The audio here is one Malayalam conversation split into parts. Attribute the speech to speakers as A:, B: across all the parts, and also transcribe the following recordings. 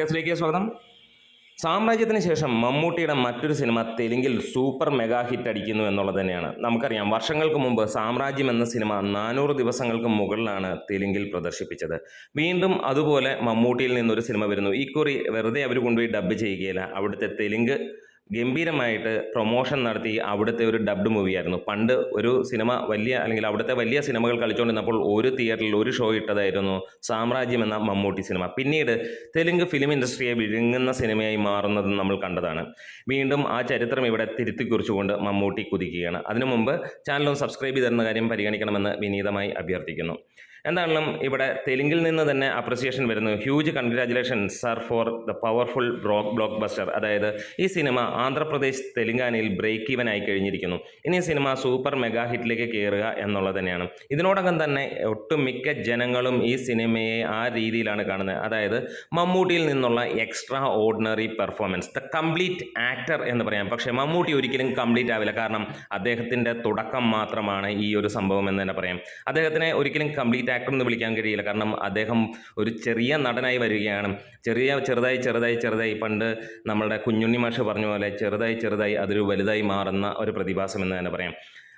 A: കേസിലേക്ക് സ്വാഗതം. സാമ്രാജ്യത്തിന് ശേഷം മമ്മൂട്ടിയുടെ മറ്റൊരു സിനിമ തെലുങ്കിൽ സൂപ്പർ മെഗാ ഹിറ്റ് അടിക്കുന്നു എന്നുള്ളത് തന്നെയാണ്. നമുക്കറിയാം വർഷങ്ങൾക്ക് മുമ്പ് സാമ്രാജ്യം എന്ന സിനിമ നാനൂറ് ദിവസങ്ങൾക്ക് മുകളിലാണ് തെലുങ്കിൽ പ്രദർശിപ്പിച്ചത്. വീണ്ടും അതുപോലെ മമ്മൂട്ടിയിൽ നിന്നൊരു സിനിമ വരുന്നു. ഇക്കുറി വെറുതെ അവർ കൊണ്ടുപോയി ഡബ്ബ് ചെയ്യുകയില്ല. അവിടുത്തെ തെലുങ്ക് ഗംഭീരമായിട്ട് പ്രൊമോഷൻ നടത്തി അവിടുത്തെ ഒരു ഡബ്ഡ് മൂവിയായിരുന്നു പണ്ട് ഒരു സിനിമ വലിയ അല്ലെങ്കിൽ അവിടുത്തെ വലിയ സിനിമകൾ കളിച്ചുകൊണ്ടിരുന്നപ്പോൾ ഒരു തിയേറ്ററിൽ ഒരു ഷോ ഇട്ടതായിരുന്നു സാമ്രാജ്യം എന്ന മമ്മൂട്ടി സിനിമ പിന്നീട് തെലുങ്ക് ഫിലിം ഇൻഡസ്ട്രിയെ വിഴുങ്ങുന്ന സിനിമയായി മാറുന്നത് നമ്മൾ കണ്ടതാണ്. വീണ്ടും ആ ചരിത്രം ഇവിടെ തിരുത്തി കുറിച്ചുകൊണ്ട് മമ്മൂട്ടി കുതിക്കുകയാണ്. അതിനു മുമ്പ് ചാനലും സബ്സ്ക്രൈബ് ചെയ്തിരുന്ന കാര്യം പരിഗണിക്കണമെന്ന് വിനീതമായി അഭ്യർത്ഥിക്കുന്നു. എന്താണെങ്കിലും ഇവിടെ തെലുങ്കിൽ നിന്ന് തന്നെ അപ്രിസിയേഷൻ വരുന്നു. Huge congratulation sir for the powerful block blockbuster അതായത് ഈ സിനിമ ആന്ധ്രാപ്രദേശ് തെലുങ്കാനയിൽ ബ്രേക്ക് ഈവൻ ആയി കഴിഞ്ഞിരിക്കുന്നു. ഇനി സിനിമ സൂപ്പർ മെഗാ ഹിറ്റിലേക്ക് കയറുക എന്നുള്ളത് തന്നെയാണ്. ഇതിനോടകം തന്നെ ഒട്ടുമിക്ക ജനങ്ങളും ഈ സിനിമയെ ആ രീതിയിലാണ് കാണുന്നത്. അതായത് മമ്മൂട്ടിയിൽ നിന്നുള്ള extraordinary performance the complete actor എന്ന് പറയാം. പക്ഷേ മമ്മൂട്ടി ഒരിക്കലും കംപ്ലീറ്റ് ആവില്ല. കാരണം അദ്ദേഹത്തിന്റെ തുടക്കം മാത്രമാണ് ഈ ഒരു സംഭവം എന്ന് തന്നെ പറയാം. അദ്ദേഹത്തിനെ ഒരിക്കലും കംപ്ലീറ്റ് ആക്ടർ എന്ന് വിളിക്കാൻ കഴിയില്ല. കാരണം അദ്ദേഹം ഒരു ചെറിയ നടനായി വരികയാണ്. ചെറിയ ചെറുതായി ചെറുതായി ചെറുതായി. പണ്ട് നമ്മളുടെ കുഞ്ഞുണ്ണി മാഷ് പറഞ്ഞ പോലെ ചെറുതായി ചെറുതായി അതൊരു വലുതായി മാറുന്ന ഒരു പ്രതിഭാസം എന്ന് തന്നെ പറയാം.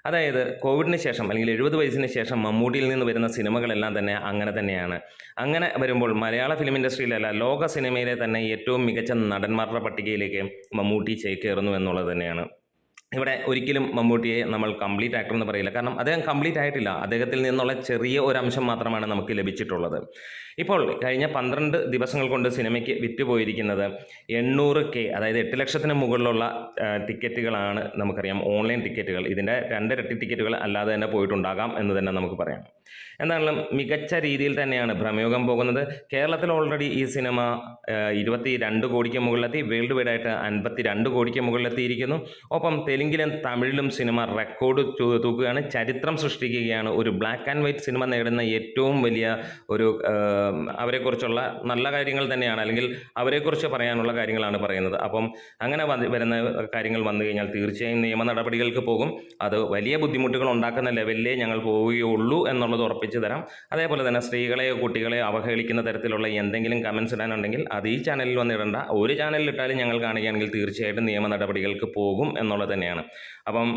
A: അതായത് കോവിഡിന് ശേഷം അല്ലെങ്കിൽ എഴുപത് വയസ്സിന് ശേഷം മമ്മൂട്ടിയിൽ നിന്ന് വരുന്ന സിനിമകളെല്ലാം തന്നെ അങ്ങനെ തന്നെയാണ്. അങ്ങനെ വരുമ്പോൾ മലയാള ഫിലിം ഇൻഡസ്ട്രിയിലല്ല ലോക സിനിമയിലെ തന്നെ ഏറ്റവും മികച്ച നടന്മാരുടെ പട്ടികയിലേക്ക് മമ്മൂട്ടി ചേക്കേറുന്നു എന്നുള്ളത് തന്നെയാണ്. ഇവിടെ ഒരിക്കലും മമ്മൂട്ടിയെ നമ്മൾ കംപ്ലീറ്റ് ആക്ടർ എന്ന് പറയില്ല. കാരണം അദ്ദേഹം കംപ്ലീറ്റ് ആയിട്ടില്ല. അദ്ദേഹത്തിൽ നിന്നുള്ള ചെറിയ ഒരു അംശം മാത്രമാണ് നമുക്ക് ലഭിച്ചിട്ടുള്ളത്. ഇപ്പോൾ കഴിഞ്ഞ പന്ത്രണ്ട് ദിവസങ്ങൾ കൊണ്ട് സിനിമയ്ക്ക് വിറ്റുപോയിരിക്കുന്നത് എണ്ണൂറ് കെ അതായത് എട്ട് ലക്ഷത്തിന് മുകളിലുള്ള ടിക്കറ്റുകളാണ് നമുക്കറിയാം. ഓൺലൈൻ ടിക്കറ്റുകൾ. ഇതിന്റെ രണ്ടിരട്ടി ടിക്കറ്റുകൾ അല്ലാതെ തന്നെ പോയിട്ടുണ്ടാകാം എന്ന് തന്നെ നമുക്ക് പറയാം. എന്താണെങ്കിലും മികച്ച രീതിയിൽ തന്നെയാണ് ഭ്രമയോഗം പോകുന്നത്. കേരളത്തിൽ ഓൾറെഡി ഈ സിനിമ ഇരുപത്തി രണ്ട് കോടിക്ക് മുകളിലെത്തി. വേൾഡ് വൈഡായിട്ട് അൻപത്തി രണ്ട് കോടിക്ക് മുകളിലെത്തിയിരിക്കുന്നു. ഒപ്പം തെലുങ്കിലും തമിഴിലും സിനിമ റെക്കോർഡ് തൂക്കുകയാണ്. ചരിത്രം സൃഷ്ടിക്കുകയാണ്. ഒരു ബ്ലാക്ക് ആൻഡ് വൈറ്റ് സിനിമ നേടുന്ന ഏറ്റവും വലിയ ഒരു അവരെക്കുറിച്ചുള്ള നല്ല കാര്യങ്ങൾ തന്നെയാണ്. അല്ലെങ്കിൽ അവരെക്കുറിച്ച് പറയാനുള്ള കാര്യങ്ങളാണ് പറയുന്നത്. അപ്പം അങ്ങനെ വരുന്ന കാര്യങ്ങൾ വന്നു കഴിഞ്ഞാൽ തീർച്ചയായും നിയമ നടപടികൾക്ക് പോകും. അത് വലിയ ബുദ്ധിമുട്ടുകൾ ഉണ്ടാക്കുന്ന ലെവലിലേ ഞങ്ങൾ പോവുകയുള്ളൂ എന്നുള്ളത് ഉറപ്പിച്ചു തരാം. അതേപോലെ തന്നെ സ്ത്രീകളെയോ കുട്ടികളെയോ അവഹേളിക്കുന്ന തരത്തിലുള്ള എന്തെങ്കിലും കമൻസ് ഇടാനുണ്ടെങ്കിൽ അത് ഈ ചാനലിൽ വന്നിടണ്ട ഒരു ചാനലിൽ ഇട്ടാലും ഞങ്ങൾ കാണുകയാണെങ്കിൽ തീർച്ചയായിട്ടും നിയമ നടപടികൾക്ക് പോകും എന്നുള്ളത് തന്നെയാണ്. അപ്പം